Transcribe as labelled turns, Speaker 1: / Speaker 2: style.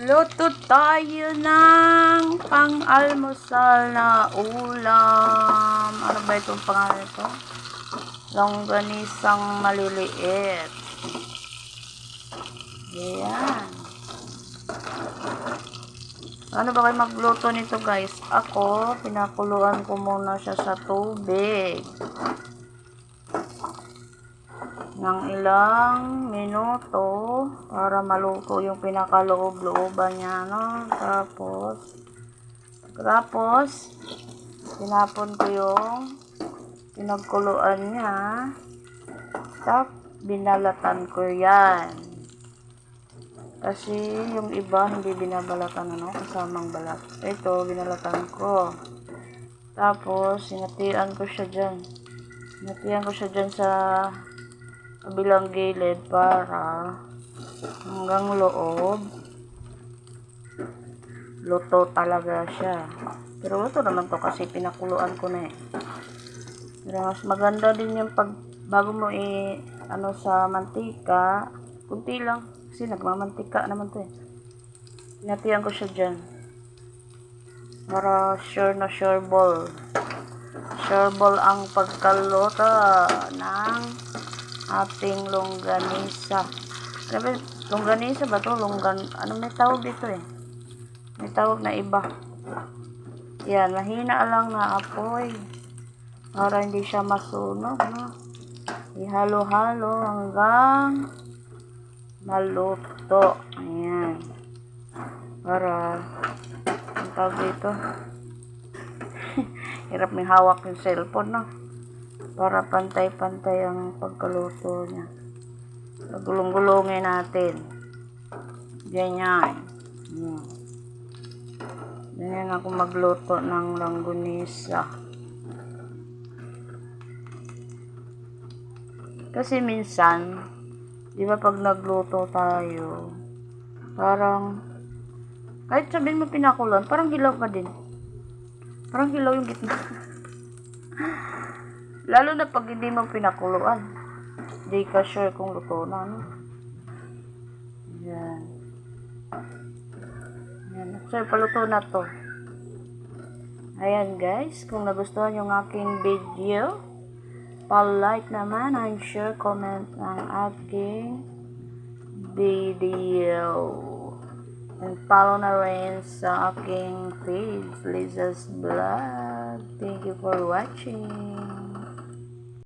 Speaker 1: Luto tayo ng pang-almusal na ulam. Ano ba itong pangalan ito? Longganisang maliliit. Ayan. Ano ba kayo magluto nito guys? Ako, pinakuluan ko muna siya sa tubig. Ng ilang minuto para maluto yung pinakaloob-looban niya, no? Tapos, tapos, tinapon ko yung pinagkuluan niya. Tapos, binalatan ko yan. Kasi yung iba hindi binabalatan ano, kasamang balat. Ito, binalatan ko. Tapos, sinatian ko siya dyan. Sinatian ko siya dyan sa kabilang gilid para hanggang loob. Luto talaga siya. Pero luto naman to kasi pinakuluan ko na eh. Pero mas maganda din yung pag bago mo i ano sa mantika kunti lang. Kasi nagmamantika naman to eh. Pinatiyan ko siya dyan. Para sure na sure ball. Sure ball ang pagkaluto ng ating longganisa. Ano ba? Longganisa ba to? Longgan, ano may tawag dito eh? May tawag na iba. Yan, mahina lang na apoy. Para hindi siya masunog, no? Ihalo-halo hanggang maluto. Ayan. Para, ang tawag dito? Hirap may hawak yung cellphone, no? Para pantay-pantay ang pagkaluto niya. Pagulong-gulungin natin. Ganyan. Ganyan ako magluto ng langgunisa. Kasi minsan, di ba pag nagluto tayo, parang, kahit sabihin mo pinakulan, parang hilaw pa din. Parang hilaw yung gitna. Lalo na pag hindi mo pinakuluan. Hindi ka sure kung luto na, no? Yan. Yan. Sir, paluto na to. Ayan, guys. Kung nagustuhan yung aking video, pa-like naman and share, comment ang aking video. And follow na rin sa aking page, Liza's Vlog. Thank you for watching.